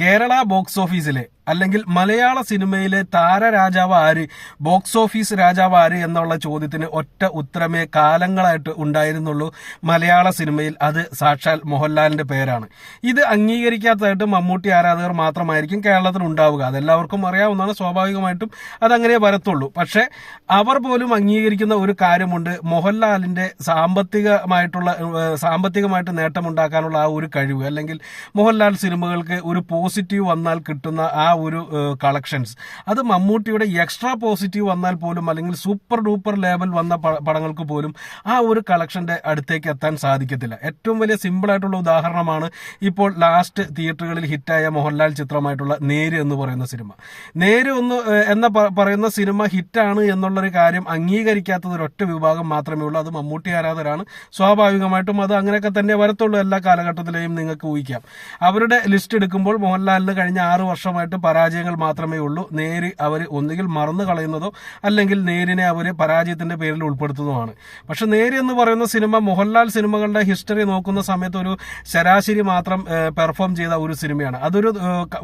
Kerala box ഓഫീസിലെ അല്ലെങ്കിൽ മലയാള സിനിമയിലെ താരരാജാവ് ആര് ബോക്സ് ഓഫീസ് രാജാവ് ആര് എന്നുള്ള ചോദ്യത്തിന് ഒറ്റ ഉത്തരമേ കാലങ്ങളായിട്ട് ഉണ്ടായിരുന്നുള്ളൂ മലയാള സിനിമയിൽ. അത് സാക്ഷാൽ മോഹൻലാലിന്റെ പേരാണ്. ഇത് അംഗീകരിക്കാത്തതായിട്ട് മമ്മൂട്ടി ആരാധകർ മാത്രമായിരിക്കും കേരളത്തിൽ ഉണ്ടാവുക. അതെല്ലാവർക്കും അറിയാവുന്നതാണ് സ്വാഭാവികമായിട്ടും അതങ്ങനെ വരത്തുള്ളൂ. പക്ഷെ അവർ പോലും അംഗീകരിക്കുന്ന ഒരു കാര്യമുണ്ട്. മോഹൻലാലിന്റെ സാമ്പത്തികമായിട്ടുള്ള സാമ്പത്തികമായിട്ട് നേട്ടമുണ്ടാക്കാനുള്ള ആ ഒരു കഴിവ് അല്ലെങ്കിൽ മോഹൻലാൽ സിനിമകൾക്ക് ഒരു പോസിറ്റീവ് വന്നാൽ കിട്ടുന്ന ആ ഒരു കളക്ഷൻസ് അത് മമ്മൂട്ടിയുടെ എക്സ്ട്രാ പോസിറ്റീവ് വന്നാൽ പോലും അല്ലെങ്കിൽ സൂപ്പർ ഡൂപ്പർ ലേബൽ വന്ന പടങ്ങൾക്ക് പോലും ആ ഒരു കളക്ഷന്റെ അടുത്തേക്ക് എത്താൻ സാധിക്കത്തില്ല. ഏറ്റവും വലിയ സിമ്പിൾ ആയിട്ടുള്ള ഉദാഹരണമാണ് ഇപ്പോൾ ലാസ്റ്റ് തിയേറ്ററുകളിൽ ഹിറ്റായ മോഹൻലാൽ ചിത്രമായിട്ടുള്ള നേര് എന്ന് പറയുന്ന സിനിമ. നേര് ഒന്ന് എന്ന പറയുന്ന സിനിമ ഹിറ്റാണ് എന്നുള്ളൊരു കാര്യം അംഗീകരിക്കാത്തത് ഒരൊറ്റ വിഭാഗം മാത്രമേ ഉള്ളൂ. അത് മമ്മൂട്ടി ആരാധകരാണ്. സ്വാഭാവികമായിട്ടും അത് അങ്ങനെയൊക്കെ തന്നെ വരത്തുള്ളൂ. എല്ലാ കാലഘട്ടത്തിലെയും നിങ്ങൾക്ക് ഊഹിക്കാം. അവരുടെ ലിസ്റ്റ് എടുക്കുമ്പോൾ മോഹൻലാലിന് കഴിഞ്ഞ ആറ് വർഷമായിട്ട് പരാജയങ്ങൾ മാത്രമേ ഉള്ളൂ. നേര് അവർ ഒന്നുകിൽ മറന്നു കളയുന്നതോ അല്ലെങ്കിൽ നേരിനെ അവർ പരാജയത്തിന്റെ പേരിൽ ഉൾപ്പെടുത്തുന്നതുമാണ്. പക്ഷെ നേര് എന്ന് പറയുന്ന സിനിമ മോഹൻലാൽ സിനിമകളുടെ ഹിസ്റ്ററി നോക്കുന്ന സമയത്ത് ഒരു ശരാശരി മാത്രം പെർഫോം ചെയ്ത ഒരു സിനിമയാണ്. അതൊരു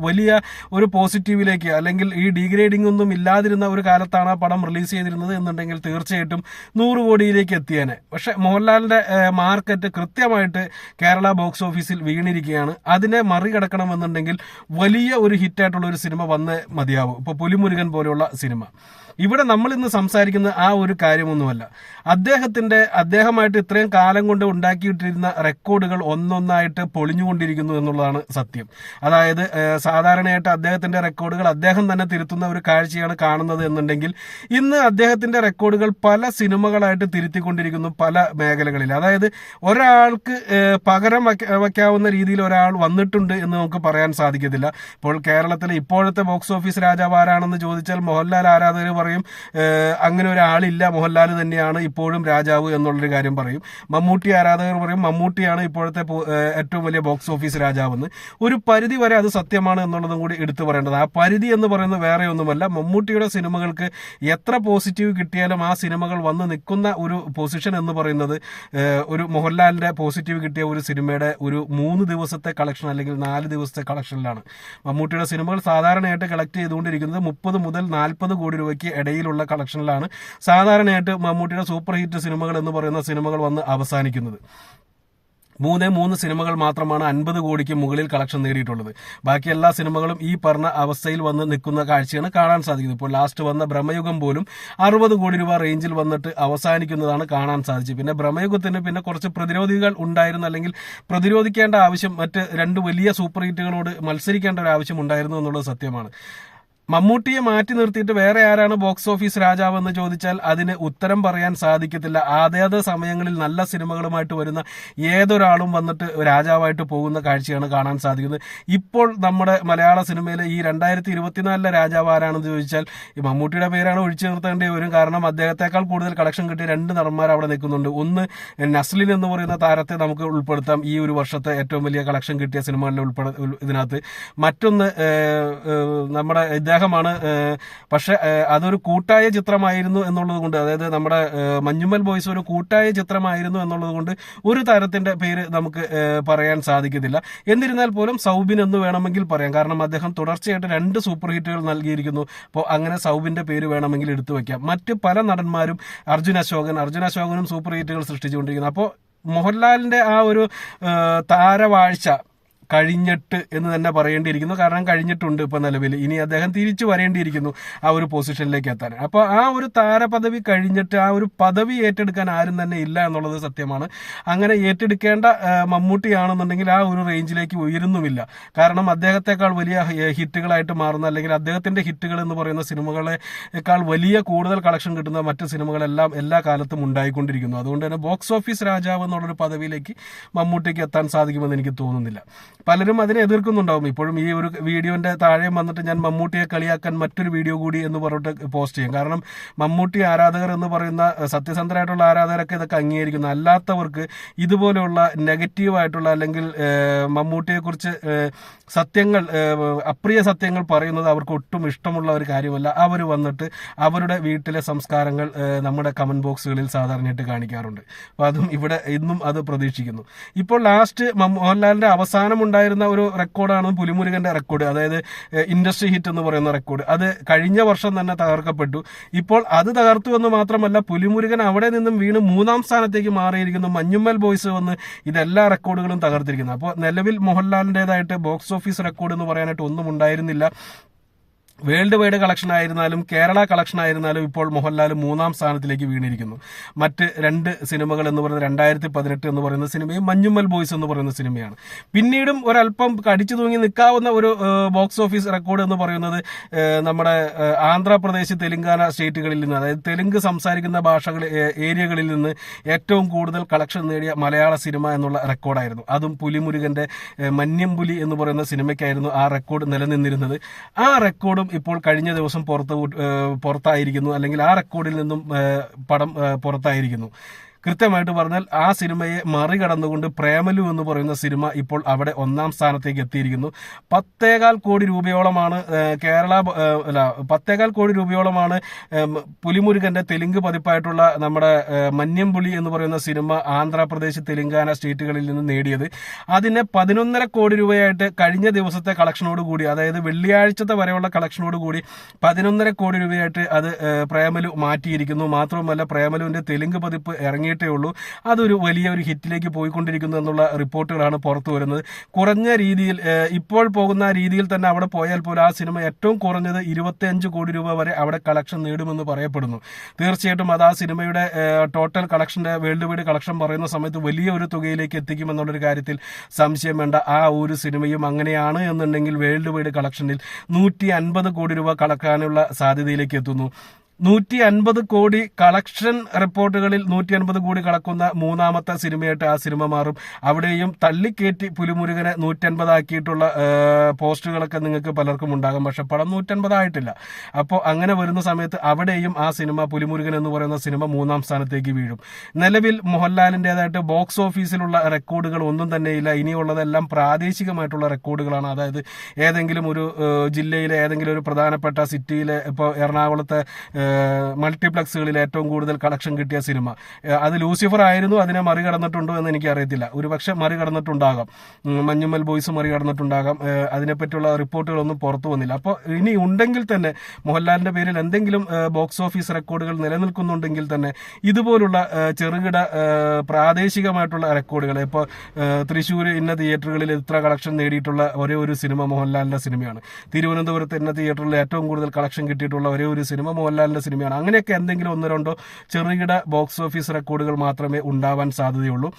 വലിയ ഒരു പോസിറ്റീവിലേക്ക് അല്ലെങ്കിൽ ഈ ഡീഗ്രേഡിംഗ് ഒന്നും ഇല്ലാതിരുന്ന ഒരു കാലത്താണ് ആ പടം റിലീസ് ചെയ്തിരുന്നത് എന്നുണ്ടെങ്കിൽ തീർച്ചയായിട്ടും നൂറ് കോടിയിലേക്ക് എത്തിയേനെ. പക്ഷെ മോഹൻലാലിന്റെ മാർക്കറ്റ് കൃത്യമായിട്ട് കേരള ബോക്സ് ഓഫീസിൽ വീണിരിക്കുകയാണ്. അതിനെ മറികടക്കണമെന്നുണ്ടെങ്കിൽ വലിയ ഒരു ഹിറ്റായിട്ടുള്ള ഒരു സിനിമ വന്നേ മതിയാവും. ഇപ്പൊ പുലിമുരുകൻ പോലെയുള്ള സിനിമ. ഇവിടെ നമ്മൾ ഇന്ന് സംസാരിക്കുന്ന ആ ഒരു കാര്യമൊന്നുമല്ല. അദ്ദേഹത്തിന്റെ അദ്ദേഹമായിട്ട് ഇത്രയും കാലം കൊണ്ട് ഉണ്ടാക്കിയിട്ടിരുന്ന റെക്കോർഡുകൾ ഒന്നൊന്നായിട്ട് പൊളിഞ്ഞുകൊണ്ടിരിക്കുന്നു എന്നുള്ളതാണ് സത്യം. അതായത് സാധാരണയായിട്ട് അദ്ദേഹത്തിന്റെ റെക്കോർഡുകൾ അദ്ദേഹം തന്നെ തിരുത്തുന്ന ഒരു കാഴ്ചയാണ് കാണുന്നത് എന്നുണ്ടെങ്കിൽ ഇന്ന് അദ്ദേഹത്തിന്റെ റെക്കോർഡുകൾ പല സിനിമകളായിട്ട് തിരുത്തിക്കൊണ്ടിരിക്കുന്നു പല മേഖലകളിൽ. അതായത് ഒരാൾക്ക് പകരം വയ്ക്കാവുന്ന രീതിയിൽ ഒരാൾ വന്നിട്ടുണ്ട് എന്ന് നമുക്ക് പറയാൻ സാധിക്കത്തില്ല. ഇപ്പോൾ കേരളത്തിലെ ഇപ്പോഴത്തെ ബോക്സ് ഓഫീസ് രാജാവ് ആരാണെന്ന് ചോദിച്ചാൽ മോഹൻലാൽ ആരാധകർ പറയും അങ്ങനെ ഒരാളില്ല മോഹൻലാൽ തന്നെയാണ് ഇപ്പോഴും രാജാവ് എന്നുള്ളൊരു കാര്യം പറയും. മമ്മൂട്ടി ആരാധകർ പറയും മമ്മൂട്ടിയാണ് ഇപ്പോഴത്തെ ഏറ്റവും വലിയ ബോക്സ് ഓഫീസ് രാജാവെന്ന്. ഒരു പരിധി വരെ അത് സത്യമാണ് എന്നുള്ളതും കൂടി എടുത്തു പറയേണ്ടത്. ആ പരിധി എന്ന് പറയുന്നത് വേറെ ഒന്നുമല്ല. മമ്മൂട്ടിയുടെ സിനിമകൾക്ക് എത്ര പോസിറ്റീവ് കിട്ടിയാലും ആ സിനിമകൾ വന്ന് നിൽക്കുന്ന ഒരു പൊസിഷൻ എന്ന് പറയുന്നത് ഒരു മോഹൻലാലിന്റെ പോസിറ്റീവ് കിട്ടിയ ഒരു സിനിമയുടെ ഒരു മൂന്ന് ദിവസത്തെ കളക്ഷൻ അല്ലെങ്കിൽ നാല് ദിവസത്തെ കളക്ഷനിലാണ്. മമ്മൂട്ടിയുടെ സിനിമകൾ സാധാരണയായിട്ട് കളക്ട് ചെയ്തുകൊണ്ടിരിക്കുന്നത് മുപ്പത് മുതൽ നാൽപ്പത് കോടി രൂപയ്ക്ക് ഇടയിലുള്ള കളക്ഷനിലാണ് സാധാരണയായിട്ട് മമ്മൂട്ടിയുടെ സൂപ്പർ ഹിറ്റ് സിനിമകൾ എന്ന് പറയുന്ന സിനിമകൾ വന്ന് അവസാനിക്കുന്നത്. മൂന്നേ മൂന്ന് സിനിമകൾ മാത്രമാണ് അൻപത് കോടിക്ക് മുകളിൽ കളക്ഷൻ നേടിയിട്ടുള്ളത്. ബാക്കി എല്ലാ സിനിമകളും ഈ പറഞ്ഞ അവസ്ഥയിൽ വന്ന് നിൽക്കുന്ന കാഴ്ചയാണ് കാണാൻ സാധിക്കുന്നത്. ഇപ്പോൾ ലാസ്റ്റ് വന്ന ബ്രഹ്മയുഗം പോലും അറുപത് കോടി രൂപ റേഞ്ചിൽ വന്നിട്ട് അവസാനിക്കുന്നതാണ് കാണാൻ സാധിച്ചത്. പിന്നെ ബ്രഹ്മയുഗത്തിന് പിന്നെ കുറച്ച് പ്രതിരോധികൾ ഉണ്ടായിരുന്നു. അല്ലെങ്കിൽ പ്രതിരോധിക്കേണ്ട ആവശ്യം മറ്റ് രണ്ട് വലിയ സൂപ്പർ ഹിറ്റുകളോട് മത്സരിക്കേണ്ട ഒരു ആവശ്യം ഉണ്ടായിരുന്നു എന്നുള്ളത് സത്യമാണ്. മമ്മൂട്ടിയെ മാറ്റി നിർത്തിയിട്ട് വേറെ ആരാണ് ബോക്സ് ഓഫീസ് രാജാവ് എന്ന് ചോദിച്ചാൽ അതിന് ഉത്തരം പറയാൻ സാധിക്കത്തില്ല. അതേത് സമയങ്ങളിൽ നല്ല സിനിമകളുമായിട്ട് വരുന്ന ഏതൊരാളും വന്നിട്ട് രാജാവായിട്ട് പോകുന്ന കാഴ്ചയാണ് കാണാൻ സാധിക്കുന്നത്. ഇപ്പോൾ നമ്മുടെ മലയാള സിനിമയിലെ ഈ രണ്ടായിരത്തി ഇരുപത്തിനാലിലെ രാജാവ് ആരാണെന്ന് ചോദിച്ചാൽ ഈ മമ്മൂട്ടിയുടെ പേരാണ് ഒഴിച്ചു നിർത്തേണ്ടി വരും. കാരണം അദ്ദേഹത്തെക്കാൾ കൂടുതൽ കളക്ഷൻ കിട്ടിയ രണ്ട് നടന്മാർ അവിടെ നിൽക്കുന്നുണ്ട്. ഒന്ന് നസ്ലിൻ എന്ന് പറയുന്ന താരത്തെ നമുക്ക് ഉൾപ്പെടുത്താം. ഈ ഒരു വർഷത്തെ ഏറ്റവും വലിയ കളക്ഷൻ കിട്ടിയ സിനിമകളിൽ ഉൾപ്പെടെ ഉൾ- ഇതിനകത്ത്. മറ്റൊന്ന് നമ്മുടെ ഇദ്ദേഹമാണ് ഏഹ്, പക്ഷെ അതൊരു കൂട്ടായ ചിത്രമായിരുന്നു എന്നുള്ളത് കൊണ്ട് അതായത് നമ്മുടെ മഞ്ഞുമ്മൽ ബോയ്സ് ഒരു കൂട്ടായ ചിത്രമായിരുന്നു എന്നുള്ളത് കൊണ്ട് ഒരു താരത്തിന്റെ പേര് നമുക്ക് പറയാൻ സാധിക്കത്തില്ല. എന്നിരുന്നാൽ പോലും സൗബിൻ എന്ന് വേണമെങ്കിൽ പറയാം. കാരണം അദ്ദേഹം തുടർച്ചയായിട്ട് രണ്ട് സൂപ്പർ ഹിറ്റുകൾ നൽകിയിരിക്കുന്നു. അപ്പോൾ അങ്ങനെ സൗബിന്റെ പേര് വേണമെങ്കിൽ എടുത്തു വയ്ക്കാം. മറ്റ് പല നടന്മാരും അർജുൻ അശോകൻ അർജുന അശോകനും സൂപ്പർ ഹിറ്റുകൾ സൃഷ്ടിച്ചുകൊണ്ടിരിക്കുന്നു. അപ്പോൾ മോഹൻലാലിന്റെ ആ ഒരു താരവാഴ്ച കഴിഞ്ഞിട്ട് എന്ന് തന്നെ പറയേണ്ടിയിരിക്കുന്നു. കാരണം കഴിഞ്ഞിട്ടുണ്ട് ഇപ്പൊ നിലവിൽ ഇനി അദ്ദേഹം തിരിച്ചു വരേണ്ടിയിരിക്കുന്നു ആ ഒരു പൊസിഷനിലേക്ക് എത്താൻ. അപ്പോൾ ആ ഒരു താരപദവി കഴിഞ്ഞിട്ട് ആ ഒരു പദവി ഏറ്റെടുക്കാൻ ആരും തന്നെ ഇല്ല എന്നുള്ളത് സത്യമാണ്. അങ്ങനെ ഏറ്റെടുക്കേണ്ട മമ്മൂട്ടിയാണെന്നുണ്ടെങ്കിൽ ആ ഒരു റേഞ്ചിലേക്ക് ഉയരുന്നുമില്ല. കാരണം അദ്ദേഹത്തെക്കാൾ വലിയ ഹിറ്റുകളായിട്ട് മാറുന്ന അല്ലെങ്കിൽ അദ്ദേഹത്തിന്റെ ഹിറ്റുകൾ എന്ന് പറയുന്ന സിനിമകളെക്കാൾ വലിയ കൂടുതൽ കളക്ഷൻ കിട്ടുന്ന മറ്റ് സിനിമകളെല്ലാം എല്ലാ കാലത്തും ഉണ്ടായിക്കൊണ്ടിരിക്കുന്നു. അതുകൊണ്ട് തന്നെ ബോക്സ് ഓഫീസ് രാജാവ് എന്നുള്ളൊരു പദവിയിലേക്ക് മമ്മൂട്ടിക്ക് എത്താൻ സാധിക്കുമെന്ന് എനിക്ക് തോന്നുന്നില്ല. പലരും അതിനെ എതിർക്കുന്നുണ്ടാവും. ഇപ്പോഴും ഈ ഒരു വീഡിയോന്റെ താഴെ വന്നിട്ട് ഞാൻ മമ്മൂട്ടിയെ കളിയാക്കാൻ മറ്റൊരു വീഡിയോ കൂടി എന്ന് പറഞ്ഞിട്ട് പോസ്റ്റ് ചെയ്യും. കാരണം മമ്മൂട്ടി ആരാധകർ എന്ന് പറയുന്ന സത്യസന്ധരായിട്ടുള്ള ആരാധകരൊക്കെ ഇതൊക്കെ അംഗീകരിക്കുന്നു. അല്ലാത്തവർക്ക് ഇതുപോലെയുള്ള നെഗറ്റീവായിട്ടുള്ള അല്ലെങ്കിൽ മമ്മൂട്ടിയെ കുറിച്ച് സത്യങ്ങൾ അപ്രിയ സത്യങ്ങൾ പറയുന്നത് അവർക്ക് ഒട്ടും ഇഷ്ടമുള്ള ഒരു കാര്യമല്ല. അവർ വന്നിട്ട് അവരുടെ വീട്ടിലെ സംസ്കാരങ്ങൾ നമ്മുടെ കമന്റ് ബോക്സുകളിൽ സാധാരണയായിട്ട് കാണിക്കാറുണ്ട്. അപ്പോൾ അതും ഇവിടെ ഇന്നും അത് പ്രതീക്ഷിക്കുന്നു. ഇപ്പോൾ ലാസ്റ്റ് മോഹൻലാലിന്റെ അവസാനം ഉണ്ടായിരുന്ന ഒരു റെക്കോർഡാണ് പുലിമുരുകന്റെ റെക്കോർഡ് അതായത് ഇൻഡസ്ട്രി ഹിറ്റ് എന്ന് പറയുന്ന റെക്കോർഡ്. അത് കഴിഞ്ഞ വർഷം തന്നെ തകർക്കപ്പെട്ടു. ഇപ്പോൾ അത് തകർത്തു എന്ന് മാത്രമല്ല പുലിമുരുകൻ അവിടെ നിന്നും വീണ് മൂന്നാം സ്ഥാനത്തേക്ക് മാറിയിരിക്കുന്നു. മഞ്ഞുമ്മൽ ബോയ്സ് വന്ന് ഇതെല്ലാ റെക്കോർഡുകളും തകർത്തിരിക്കുന്നു. അപ്പോൾ നിലവിൽ മോഹൻലാലിന്റെതായിട്ട് ബോക്സ് ഓഫീസ് റെക്കോർഡ് എന്ന് പറയാനായിട്ട് ഒന്നും ഉണ്ടായിരുന്നില്ല. വേൾഡ് വൈഡ് കളക്ഷൻ ആയിരുന്നാലും കേരള കളക്ഷൻ ആയിരുന്നാലും ഇപ്പോൾ മോഹൻലാൽ മൂന്നാം സ്ഥാനത്തിലേക്ക് വീണിരിക്കുന്നു. മറ്റ് രണ്ട് സിനിമകൾ എന്ന് പറയുന്നത് രണ്ടായിരത്തി പതിനെട്ട് എന്ന് പറയുന്ന സിനിമയും മഞ്ഞുമ്മൽ ബോയ്സ് എന്ന് പറയുന്ന സിനിമയാണ്. പിന്നീടും ഒരല്പം കടിച്ചു തൂങ്ങി നിൽക്കാവുന്ന ഒരു ബോക്സ് ഓഫീസ് റെക്കോർഡ് എന്ന് പറയുന്നത് നമ്മുടെ ആന്ധ്രാപ്രദേശ് തെലുങ്കാന സ്റ്റേറ്റുകളിൽ നിന്ന് അതായത് തെലുങ്ക് സംസാരിക്കുന്ന ഭാഷകൾ ഏരിയകളിൽ നിന്ന് ഏറ്റവും കൂടുതൽ കളക്ഷൻ നേടിയ മലയാള സിനിമ എന്നുള്ള റെക്കോർഡായിരുന്നു. അതും പുലിമുരുകന്റെ മന്യംപുലി എന്ന് പറയുന്ന സിനിമയ്ക്കായിരുന്നു ആ റെക്കോർഡ് നിലനിന്നിരുന്നത്. ആ റെക്കോർഡും ഇപ്പോൾ കഴിഞ്ഞ ദിവസം പുറത്ത് പുറത്തായിരിക്കുന്നു. അല്ലെങ്കിൽ ആ റെക്കോർഡിൽ നിന്നും പടം പുറത്തായിരിക്കുന്നു. കൃത്യമായിട്ട് പറഞ്ഞാൽ ആ സിനിമയെ മറികടന്നുകൊണ്ട് പ്രേമലു എന്ന് പറയുന്ന സിനിമ ഇപ്പോൾ അവിടെ ഒന്നാം സ്ഥാനത്തേക്ക് എത്തിയിരിക്കുന്നു. പത്തേകാൽ കോടി രൂപയോളമാണ് കേരള അല്ല പത്തേകാൽ കോടി രൂപയോളമാണ് പുലിമുരുകന്റെ തെലുങ്ക് പതിപ്പായിട്ടുള്ള നമ്മുടെ മന്യംപുലി എന്ന് പറയുന്ന സിനിമ ആന്ധ്രാപ്രദേശ് തെലുങ്കാന സ്റ്റേറ്റുകളിൽ നിന്ന് നേടിയത്. അതിനെ പതിനൊന്നര കോടി രൂപയായിട്ട് കഴിഞ്ഞ ദിവസത്തെ കളക്ഷനോട് കൂടി അതായത് വെള്ളിയാഴ്ചത്തെ വരെയുള്ള കളക്ഷനോട് കൂടി പതിനൊന്നര കോടി രൂപയായിട്ട് അത് പ്രേമലു മാറ്റിയിരിക്കുന്നു. മാത്രവുമല്ല പ്രേമലുവിന്റെ തെലുങ്ക് പതിപ്പ് ഇറങ്ങി തുടങ്ങിയിട്ടേ ഉള്ളൂ. അതൊരു വലിയ ഒരു ഹിറ്റിലേക്ക് പോയിക്കൊണ്ടിരിക്കുന്നു എന്നുള്ള റിപ്പോർട്ടുകളാണ് പുറത്തു വരുന്നത്. കുറഞ്ഞ രീതിയിൽ ഇപ്പോൾ പോകുന്ന രീതിയിൽ തന്നെ അവിടെ പോയാൽ പോലും ആ സിനിമ ഏറ്റവും കുറഞ്ഞത് ഇരുപത്തിയഞ്ച് കോടി രൂപ വരെ അവിടെ കളക്ഷൻ നേടുമെന്ന് പറയപ്പെടുന്നു. തീർച്ചയായിട്ടും അത് ആ സിനിമയുടെ ടോട്ടൽ കളക്ഷന്റെ വേൾഡ് വൈഡ് കളക്ഷൻ പറയുന്ന സമയത്ത് വലിയ ഒരു തുകയിലേക്ക് എത്തിക്കുമെന്നുള്ളൊരു കാര്യത്തിൽ സംശയം വേണ്ട. ആ ഒരു സിനിമയും അങ്ങനെയാണ് എന്നുണ്ടെങ്കിൽ വേൾഡ് വൈഡ് കളക്ഷനിൽ നൂറ്റി അൻപത് കോടി രൂപ കളക്കാനുള്ള സാധ്യതയിലേക്ക് എത്തുന്നു. നൂറ്റി അൻപത് കോടി കളക്ഷൻ റിപ്പോർട്ടുകളിൽ നൂറ്റി അൻപത് കോടി കളക്കുന്ന മൂന്നാമത്തെ സിനിമയായിട്ട് ആ സിനിമ മാറും. അവിടെയും തള്ളിക്കേറ്റി പുലിമുരുകനെ നൂറ്റൻപതാക്കിയിട്ടുള്ള പോസ്റ്റുകളൊക്കെ നിങ്ങൾക്ക് പലർക്കും ഉണ്ടാകും. പക്ഷെ പടം നൂറ്റൻപതായിട്ടില്ല. അപ്പോൾ അങ്ങനെ വരുന്ന സമയത്ത് അവിടെയും ആ സിനിമ പുലിമുരുകൻ എന്ന് പറയുന്ന സിനിമ മൂന്നാം സ്ഥാനത്തേക്ക് വീഴും. നിലവിൽ മോഹൻലാലിന്റെതായിട്ട് ബോക്സ് ഓഫീസിലുള്ള റെക്കോർഡുകൾ ഒന്നും തന്നെയില്ല. ഇനിയുള്ളതെല്ലാം പ്രാദേശികമായിട്ടുള്ള റെക്കോർഡുകളാണ്. അതായത് ഏതെങ്കിലും ഒരു ജില്ലയിലെ ഏതെങ്കിലും ഒരു പ്രധാനപ്പെട്ട സിറ്റിയിലെ ഇപ്പോൾ എറണാകുളത്തെ മൾട്ടിപ്ലക്സുകളിൽ ഏറ്റവും കൂടുതൽ കളക്ഷൻ കിട്ടിയ സിനിമ. അത് ലൂസിഫർ ആയിരുന്നു അതിനെ മറികടന്നിട്ടുണ്ടോ എന്ന് എനിക്ക് അറിയത്തില്ല ഒരു പക്ഷെ മറികടന്നിട്ടുണ്ടാകാം മഞ്ഞുമൽ ബോയ്സ് മറികടന്നിട്ടുണ്ടാകാം. അതിനെപ്പറ്റിയുള്ള റിപ്പോർട്ടുകളൊന്നും പുറത്തു വന്നില്ല. അപ്പോൾ ഇനി ഉണ്ടെങ്കിൽ തന്നെ മോഹൻലാലിന്റെ പേരിൽ എന്തെങ്കിലും ബോക്സ് ഓഫീസ് റെക്കോർഡുകൾ നിലനിൽക്കുന്നുണ്ടെങ്കിൽ തന്നെ ഇതുപോലുള്ള ചെറുകിട പ്രാദേശികമായിട്ടുള്ള റെക്കോർഡുകൾ ഇപ്പോൾ തൃശ്ശൂർ ഇന്ന തിയേറ്ററുകളിൽ ഇത്ര കളക്ഷൻ നേടിയിട്ടുള്ള ഒരേ ഒരു സിനിമ മോഹൻലാലിന്റെ സിനിമയാണ്. തിരുവനന്തപുരത്ത് ഇന്ന തിയേറ്ററിൽ ഏറ്റവും കൂടുതൽ കളക്ഷൻ കിട്ടിയിട്ടുള്ള ഒരേ ഒരു സിനിമ മോഹൻലാലിന്റെ സിനിമയാണ്. അങ്ങനെയൊക്കെ എന്തെങ്കിലും ഒന്നോ രണ്ടോ ചെറുകിട ബോക്സ് ഓഫീസ് റെക്കോർഡുകൾ മാത്രമേ ഉണ്ടാവാൻ സാധ്യതയുള്ളൂ.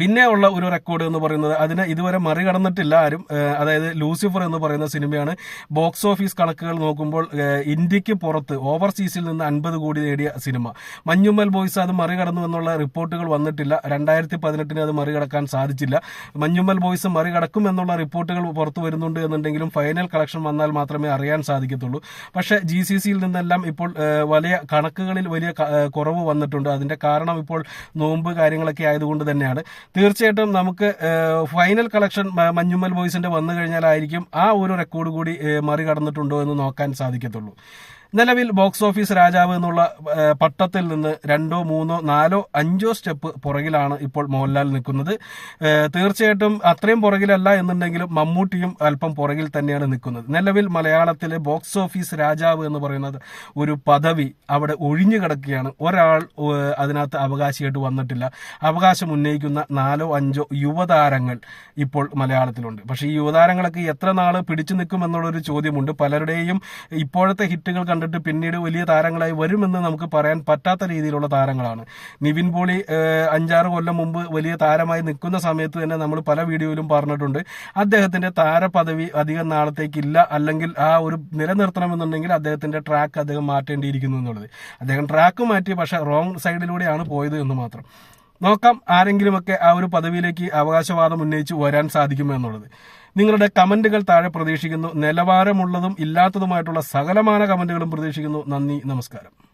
പിന്നെ ഉള്ള ഒരു റെക്കോർഡ് എന്ന് പറയുന്നത് അതിനെ ഇതുവരെ മറികടന്നിട്ടില്ല ആരും അതായത് ലൂസിഫർ എന്ന് പറയുന്ന സിനിമയാണ്. ബോക്സ് ഓഫീസ് കണക്കുകൾ നോക്കുമ്പോൾ ഇന്ത്യയ്ക്ക് പുറത്ത് ഓവർസീസിൽ നിന്ന് അൻപത് കോടി നേടിയ സിനിമ. മഞ്ഞുമ്മൽ ബോയ്സ് അത് മറികടന്നു എന്നുള്ള റിപ്പോർട്ടുകൾ വന്നിട്ടില്ല. രണ്ടായിരത്തി പതിനെട്ടിന് അത് മറികടക്കാൻ സാധിച്ചില്ല. മഞ്ഞുമ്മൽ ബോയ്സ് മറികടക്കും എന്നുള്ള റിപ്പോർട്ടുകൾ പുറത്തു വരുന്നുണ്ട് എന്നുണ്ടെങ്കിലും ഫൈനൽ കളക്ഷൻ വന്നാൽ മാത്രമേ അറിയാൻ സാധിക്കത്തുള്ളൂ. പക്ഷേ ജി സി സിയിൽ നിന്നെല്ലാം ഇപ്പോൾ വലിയ കണക്കുകളിൽ വലിയ കുറവ് വന്നിട്ടുണ്ട്. അതിന്റെ കാരണം ഇപ്പോൾ നോമ്പ് കാര്യങ്ങളൊക്കെ ആയതുകൊണ്ട് തന്നെയാണ്. തീർച്ചയായിട്ടും നമുക്ക് ഫൈനൽ കളക്ഷൻ മഞ്ഞുമ്മൽ ബോയ്സിന്റെ വന്നു കഴിഞ്ഞാലായിരിക്കും ആ ഒരു റെക്കോർഡ് കൂടി മറികടന്നിട്ടുണ്ടോ എന്ന് നോക്കാൻ സാധിക്കത്തുള്ളൂ. നിലവിൽ ബോക്സ് ഓഫീസ് രാജാവ് എന്നുള്ള പട്ടത്തിൽ നിന്ന് രണ്ടോ മൂന്നോ നാലോ അഞ്ചോ സ്റ്റെപ്പ് പുറകിലാണ് ഇപ്പോൾ മോഹൻലാൽ നിൽക്കുന്നത്. തീർച്ചയായിട്ടും അത്രയും പുറകിലല്ല എന്നുണ്ടെങ്കിലും മമ്മൂട്ടിയും അല്പം പുറകിൽ തന്നെയാണ് നിൽക്കുന്നത്. നിലവിൽ മലയാളത്തിലെ ബോക്സ് ഓഫീസ് രാജാവ് എന്ന് പറയുന്നത് ഒരു പദവി അവിടെ ഒഴിഞ്ഞു കിടക്കുകയാണ്. ഒരാൾ അതിനകത്ത് അവകാശിയായിട്ട് വന്നിട്ടില്ല. അവകാശം ഉന്നയിക്കുന്ന നാലോ അഞ്ചോ യുവതാരങ്ങൾ ഇപ്പോൾ മലയാളത്തിലുണ്ട്. പക്ഷേ ഈ യുവതാരങ്ങളൊക്കെ എത്ര നാൾ പിടിച്ചു നിൽക്കും എന്നുള്ളൊരു ചോദ്യമുണ്ട്. പലരുടെയും ഇപ്പോഴത്തെ ഹിറ്റുകൾ കണ്ടിട്ട് പിന്നീട് വലിയ താരങ്ങളായി വരുമെന്ന് നമുക്ക് പറയാൻ പറ്റാത്ത രീതിയിലുള്ള താരങ്ങളാണ്. നിവിൻ പോളി അഞ്ചാറ് കൊല്ലം മുമ്പ് വലിയ താരമായി നിൽക്കുന്ന സമയത്ത് തന്നെ നമ്മൾ പല വീഡിയോയിലും പറഞ്ഞിട്ടുണ്ട്. അദ്ദേഹത്തിന്റെ താരപദവി അധികം നാളത്തേക്കില്ല. അല്ലെങ്കിൽ ആ ഒരു നിലനിർത്തണമെന്നുണ്ടെങ്കിൽ അദ്ദേഹത്തിന്റെ ട്രാക്ക് അദ്ദേഹം മാറ്റേണ്ടിയിരിക്കുന്നു എന്നുള്ളത്. അദ്ദേഹം ട്രാക്ക് മാറ്റി പക്ഷെ റോങ് സൈഡിലൂടെയാണ് പോയത് എന്ന് മാത്രം. നോക്കാം ആരെങ്കിലുമൊക്കെ ആ ഒരു പദവിയിലേക്ക് അവകാശവാദം ഉന്നയിച്ച് വരാൻ സാധിക്കുമോ എന്നുള്ളത്. നിങ്ങളുടെ കമന്റുകൾ താഴെ പ്രതീക്ഷിക്കുന്നു. നിലവാരമുള്ളതും ഇല്ലാത്തതുമായിട്ടുള്ള സകലമാന കമന്റുകളും പ്രതീക്ഷിക്കുന്നു. നന്ദി നമസ്കാരം.